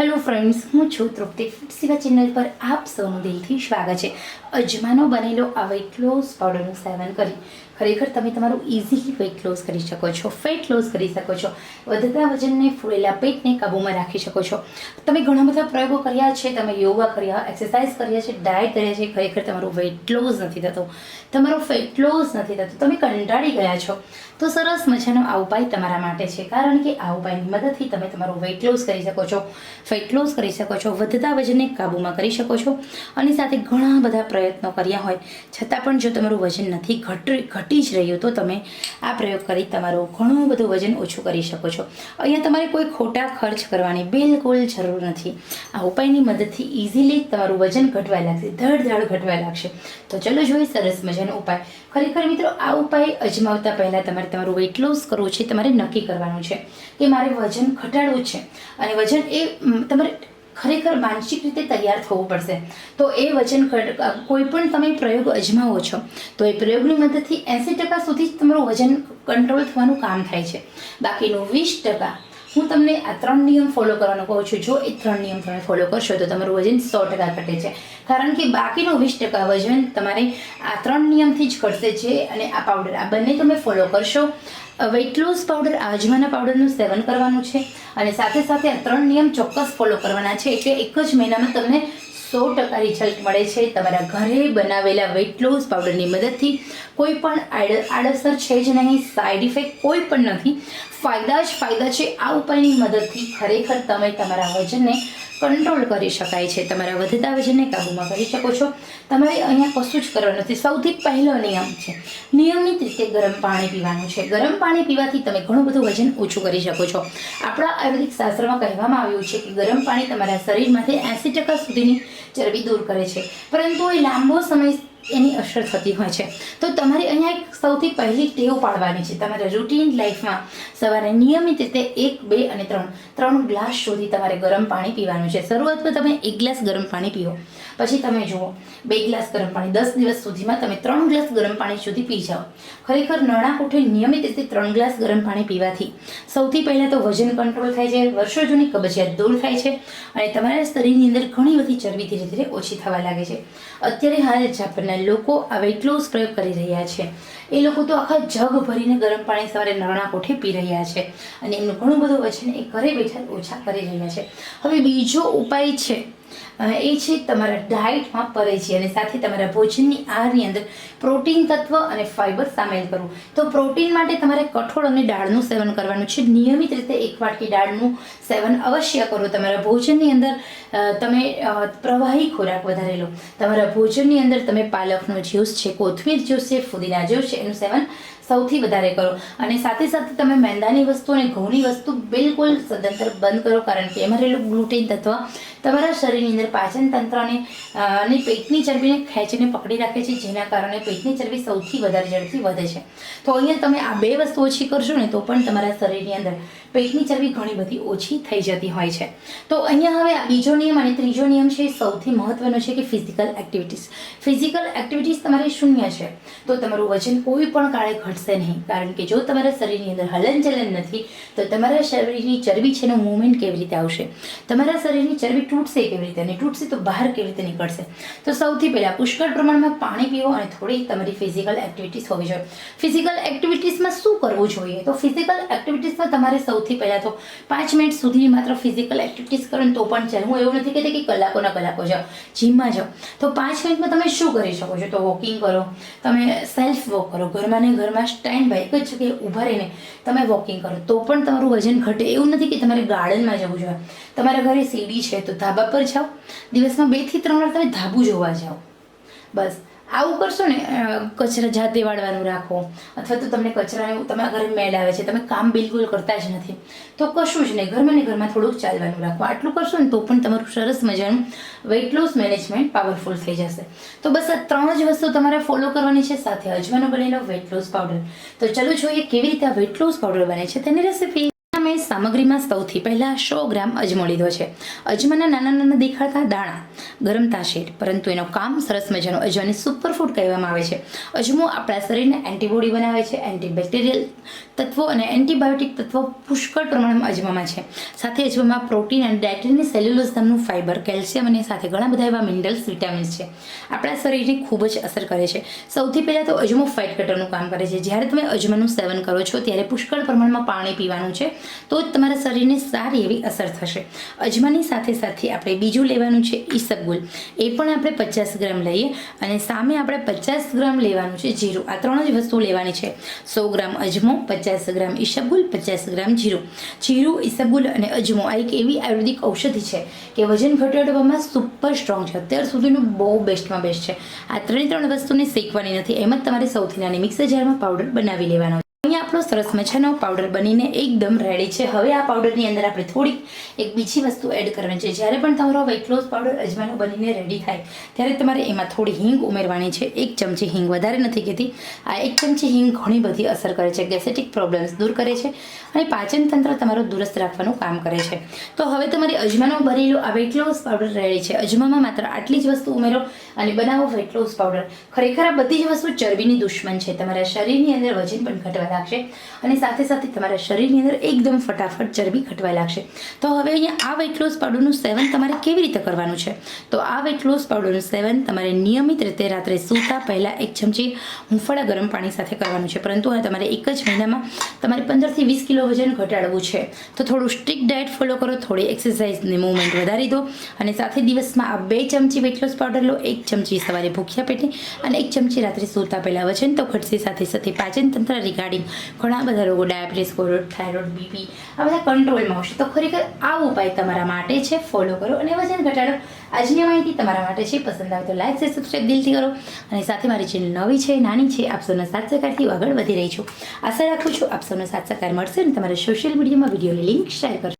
Hello friends હું છું તૃપ્તિ food સેવા ચેનલ પર આપ સૌનું દિલથી સ્વાગત છે. અજમાનો બનેલો આ વેટ લોસ પાવડરનું સેવન કરી. ખરેખર તમે તમારું ઇઝીલી વેઇટ લોસ કરી શકો છો ફેટ લોસ કરી શકો છો, વધતા વજનને ફૂલેલા પેટને કાબૂમાં રાખી શકો છો. તમે ઘણા બધા પ્રયોગો કર્યા છે, તમે યોગા કર્યા એક્સરસાઇઝ કર્યા છે ડાયટ કર્યા છે, ખરેખર તમારું વેઇટ લોસ નથી થતો. તમારો ફેટ લોસ નથી થતો. તમે કંટાળી ગયા છો. તો સરસ મજાનો આ ઉપાય તમારા માટે છે. કારણ કે આ ઉપાયની મદદથી તમે તમારું વેઇટ લોસ કરી શકો છો ફેટ લોસ કરી શકો છો, વધતા વજનને કાબૂમાં કરી શકો છો. અને સાથે ઘણા બધા પ્રયત્નો કર્યા હોય. છતાં પણ જો તમારું વજન નથી ઘટ ઘટી જ રહ્યું તો તમે આ પ્રયોગ કરી તમારું ઘણું બધું વજન ઓછું કરી શકો છો. અહીંયા તમારે કોઈ ખોટા ખર્ચ કરવાની બિલકુલ જરૂર નથી. આ ઉપાયની મદદથી ઇઝીલી તમારું વજન ઘટવા લાગશે ધડ ધડ ઘટવા લાગશે. તો ચલો જોઈએ સરસ મજાનો ઉપાય. ખરેખર મિત્રો, આ ઉપાય અજમાવતા પહેલાં તમારે તમારું વેઇટ લોસ કરવું છે, તમારે નક્કી કરવાનું છે કે મારે વજન ઘટાડવું છે. અને વજન એ તમારે ખરેખર માનસિક રીતે તૈયાર થવું પડશે. તો એ વજન કોઈ પણ તમે પ્રયોગ અજમાવો છો, તો એ પ્રયોગની મદદથી એંસી ટકા સુધી જ તમારું વજન કંટ્રોલ થવાનું કામ થાય છે. બાકીનું વીસ ટકા હું તમને આ ત્રણ નિયમ ફોલો કરવાનો કહું છું. જો એ ત્રણ નિયમ તમે ફોલો કરશો તો તમારું વજન સો ટકા ઘટે છે. કારણ કે બાકીનું વીસ ટકા વજન તમારે આ ત્રણ નિયમથી જ ઘટશે છે અને આ પાવડર આ બંને તમે ફોલો કરશો. વેઇટ લોસ પાવડર આજમાના પાવડરનું સેવન કરવાનું છે. અને સાથે સાથે આ ત્રણ નિયમ ચોક્કસ ફોલો કરવાના છે. એટલે એક જ મહિનામાં તમને સો ટકા રિઝલ્ટ મળે છે. તમારા ઘરે બનાવેલા વેઇટ લોસ પાવડરની મદદથી કોઈ પણ આડ, આડઅસર છે જ નહીં સાઈડ ઇફેક્ટ કોઈ પણ નથી. ફાયદા જ ફાયદા છે. આ ઉપાયની મદદથી ખરેખર તમે તમારા વજનને કંટ્રોલ કરી શકાય છે. તમારા વધતા વજનને કાબૂમાં કરી શકો છો. તમારે અહીંયા કશું જ કરવાનું નથી. સૌથી પહેલો નિયમ છે. નિયમિત રીતે ગરમ પાણી પીવાનું છે. ગરમ પાણી પીવાથી તમે ઘણું બધું વજન ઓછું કરી શકો છો. આપણા આયુર્વેદિક શાસ્ત્રમાં કહેવામાં આવ્યું છે કે ગરમ પાણી તમારા શરીરમાંથી એંસી ટકા સુધીની ચરબી દૂર કરે છે. પરંતુ એ લાંબો સમય એની અસર થતી હોય છે. તો તમારે અહીંયા એક સૌથી પહેલી ટેવ પાડવાની છે. તમારા રૂટીન લાઈફમાં સવારે નિયમિત રીતે એક, બે અને ત્રણ. ત્રણ ગ્લાસ સુધી તમારે ગરમ પાણી પીવાનું છે. શરૂઆતમાં તમે એક ગ્લાસ ગરમ પાણી પીઓ. પછી તમે જુઓ, બે ગ્લાસ ગરમ પાણી. દસ દિવસ સુધીમાં તમે ત્રણ ગ્લાસ ગરમ પાણી સુધી પી જાઓ. ખરેખર નણાક કોઠે નિયમિત રીતે ત્રણ ગ્લાસ ગરમ પાણી પીવાથી સૌથી પહેલાં તો વજન કંટ્રોલ થાય છે વર્ષો જૂની કબજિયાત દૂર થાય છે અને તમારા શરીરની અંદર ઘણી બધી ચરબી ધીરે ધીરે ઓછી થવા લાગે છે. અત્યારે હાલ જાપાનના લોકો આ વેટ લોસ પ્રયોગ કરી રહ્યા છે. એ લોકો તો આખા જગ ભરીને ગરમ પાણી સવારે નરણા કોઠે પી રહ્યા છે. અને એમનું ઘણું બધું વજન એ ઘરે બેઠા ઓછા કરી રહ્યા છે. હવે બીજો ઉપાય છે એ છે તમારા ડાયટમાં પરેજી અને સાથે તમારા ભોજનની આહારની અંદર પ્રોટીન તત્વ અને ફાઇબર સામેલ કરવું. તો પ્રોટીન માટે તમારે કઠોળ અને દાળનું સેવન કરવાનું છે. નિયમિત રીતે એક વાટકી દાળનું સેવન અવશ્ય કરો. તમારા ભોજનની અંદર તમે પ્રવાહી ખોરાક વધારે લો તમારા ભોજનની અંદર તમે પાલકનો જ્યુસ છે, કોથમીર જ્યુસ છે, ફુદીના જ્યુસ છે, એનું સેવન સૌથી વધારે કરો. અને સાથે સાથે તમે મેંદાની વસ્તુ અને ઘઉંની વસ્તુ બિલકુલ સદંતર બંધ કરો, કારણ કે એમાં રહેલું ગ્લુટેન તત્વ તમારા શરીરની અંદર પાચન તંત્રને અને પેટની ચરબીને ખેંચીને પકડી રાખે છે, જેના કારણે પેટની ચરબી સૌથી વધારે ઝડપથી વધે છે. તો અહીંયા તમે આ બે વસ્તુ ઓછી કરશો ને, તો પણ તમારા શરીરની અંદર પેટની ચરબી ઘણી બધી ઓછી થઈ જતી હોય છે. તો અહીંયા હવે આ બીજો નિયમ અને ત્રીજો નિયમ છે સૌથી મહત્વનો છે કે ફિઝિકલ એક્ટિવિટીઝ. ફિઝિકલ એક્ટિવિટીઝ તમારી શૂન્ય છે. તો તમારું વજન કોઈ પણ કાળે ઘટશે નહીં. કારણ કે જો તમારા શરીરની અંદર હલનચલન નથી, તો તમારા શરીરની ચરબી છે એનું મૂવમેન્ટ કેવી રીતે આવશે? તમારા શરીરની ચરબી તૂટશે કેવી રીતે? અને તૂટશે તો બહાર કેવી રીતે નીકળશે? તો સૌથી પહેલાં પુષ્કળ પ્રમાણમાં પાણી પીવો અને થોડી તમારી ફિઝિકલ એક્ટિવિટીઝ હોવી જોઈએ. ફિઝિકલ એક્ટિવિટીઝમાં શું કરવું જોઈએ? તો ફિઝિકલ એક્ટિવિટીઝમાં તમારે સૌથી પહેલાં તો પાંચ મિનિટ સુધી માત્ર ફિઝિકલ એક્ટિવિટીઝ કરો તો પણ ચાલે. હું એવું નથી કહેતી કે કલાકોના કલાકો જાઓ જીમમાં જાઓ. તો પાંચ મિનિટમાં તમે શું કરી શકો છો? તો વોકિંગ કરો, તમે સેલ્ફ વોક કરો. ઘરમાં ને ઘરમાં સ્ટેન્ડ બાય એક જ જગ્યાએ ઊભા રહીને તમે વોકિંગ કરો. તો પણ તમારું વજન ઘટે. એવું નથી કે તમારે ગાર્ડનમાં જવું જોઈએ. તમારા ઘરે સીડી છે તો ધાબા પર જાઓ. દિવસમાં બેથી ત્રણ વાર તમે ધાબું જોવા જાઓ. બસ. આવું કરશો ને કચરા જાતે વાળવાનું રાખો. અથવા તો તમને કચરા તમારા ઘરે મેલ આવે છે, તમે કામ બિલકુલ કરતા જ નથી. તો કશું જ નહીં. ઘરમાં ને ઘરમાં થોડુંક ચાલવાનું રાખો. આટલું કરશો ને તો પણ તમારું સરસ મજાનું વેઇટ લોસ મેનેજમેન્ટ પાવરફુલ થઈ જશે. તો બસ આ ત્રણ જ વસ્તુ તમારે ફોલો કરવાની છે, સાથે અજમાનો બનેલો વેઇટ લોસ પાવડર તો ચલો જોઈએ કેવી રીતે આ વેઇટ લોસ પાવડર બને છે. તેની રેસીપી મેં સામગ્રીમાં સૌથી પહેલાં સો ગ્રામ અજમો લીધો છે. અજમાના નાના નાના દેખાડતા દાણા, ગરમ તાશેર પરંતુ એનો કામ સરસ મજાનો અજમાને સુપરફૂડ કહેવામાં આવે છે. અજમો આપણા શરીરને એન્ટીબોડી બનાવે છે એન્ટીબેક્ટેરિયલ તત્વો અને એન્ટીબાયોટિક તત્વો પુષ્કળ પ્રમાણમાં અજમામાં છે. સાથે અજમામાં પ્રોટીન અને ડાયટ્રીની સેલ્યુલોઝ નામનું ફાઇબર કેલ્શિયમ અને સાથે ઘણા બધા એવા મિનરલ્સ વિટામિન્સ છે. આપણા શરીરને ખૂબ જ અસર કરે છે. સૌથી પહેલાં તો અજમો ફેટ કટરનું કામ કરે છે. જ્યારે તમે અજમાનું સેવન કરો છો, ત્યારે પુષ્કળ પ્રમાણમાં પાણી પીવાનું છે. તો જ તમારા શરીરને સારી એવી અસર થશે. અજમાની સાથે સાથે આપણે બીજું લેવાનું છે ઈસબગુલ. એ પણ આપણે પચાસ ગ્રામ લઈએ અને સામે આપણે પચાસ ગ્રામ લેવાનું છે જીરું. આ ત્રણ જ વસ્તુ લેવાની છે. સો ગ્રામ અજમો, પચાસ ગ્રામ ઈસબગુલ, પચાસ ગ્રામ જીરું. જીરું, ઈસબગુલ અને અજમો આ એક એવી આયુર્વેદિક ઔષધિ છે કે વજન ઘટાડવામાં સુપર સ્ટ્રોંગ છે. અત્યાર સુધીનું બહુ બેસ્ટમાં બેસ્ટ છે. આ ત્રણે ત્રણ વસ્તુને શેકવાની નથી. એમ જ તમારે સૌથી નાની મિક્સર જારમાં પાવડર બનાવી લેવાનો આપણો સરસ મજાનો પાવડર બનીને એકદમ રેડી છે. હવે આ પાવડરની અંદર આપણે થોડીક એક બીજી વસ્તુ એડ કરવાની છે. જ્યારે પણ તમારો વેઇટ લોસ પાવડર અજમાનો બનીને રેડી થાય, ત્યારે તમારે એમાં થોડી હિંગ ઉમેરવાની છે. એક ચમચી હિંગ વધારે નથી કહેતી. આ એક ચમચી હિંગ ઘણી બધી અસર કરે છે. ગેસેટિક પ્રોબ્લેમ્સ દૂર કરે છે અને પાચન તંત્ર તમારું દુરસ્ત રાખવાનું કામ કરે છે. તો હવે તમારી અજમાનો બનેલો આ વેટલોસ પાવડર રેડી છે. અજમામાં માત્ર આટલી જ વસ્તુ ઉમેરો અને બનાવો વેઇટ લોસ પાવડર ખરેખર આ બધી જ વસ્તુ ચરબીની દુશ્મન છે. તમારા શરીરની અંદર વજન પણ ઘટવા લાગશે. અને સાથે સાથે તમારા શરીરની અંદર એકદમ ફટાફટ ચરબી ઘટવા લાગશે. તો હવે અહીંયા આ વેટ લોસ પાવડરનું સેવન તમારે કેવી રીતે કરવાનું છે? તો આ વેટ લોસ પાવડરનું સેવન તમારે નિયમિત રીતે રાત્રે સૂતા પહેલાં એક ચમચી હુંફાળા ગરમ પાણી સાથે કરવાનું છે. પરંતુ આ તમારે એક જ મહિનામાં તમારે પંદરથી વીસ કિલો વજન ઘટાડવું છે. તો થોડું સ્ટ્રિક્ટ ડાયટ ફોલો કરો, થોડી એક્સરસાઇઝની મૂવમેન્ટ વધારી દો. અને સાથે દિવસમાં આ બે ચમચી વેટ લોસ પાવડર લો, એક ચમચી સવારે ભૂખ્યા પેટે અને એક ચમચી રાત્રે સૂતા પહેલાં વજન તો ઘટશે. સાથે સાથે પાચન તંત્ર રિગાર્ડિંગ ઘણા બધા રોગો, ડાયાબિટીસ, કોરોડ, થાઇરોઇડ, બીપી, આ બધા કંટ્રોલમાં આવશે. તો ખરેખર આ ઉપાય તમારા માટે છે, ફોલો કરો અને વજન ઘટાડો. આજની માહિતી તમારા માટે છે, પસંદ આવે તો લાઈક છે સબસ્ક્રાઈબ દિલથી કરો. અને સાથે મારી ચેનલ નવી છે, નાની છે, આપ સૌના સાથ સહકારથી આગળ વધી રહી છું. આશા રાખું છું આપ સૌનો સાથ સહકાર મળશે અને તમારા સોશિયલ મીડિયામાં વિડીયોની લિંક શેર કરશો.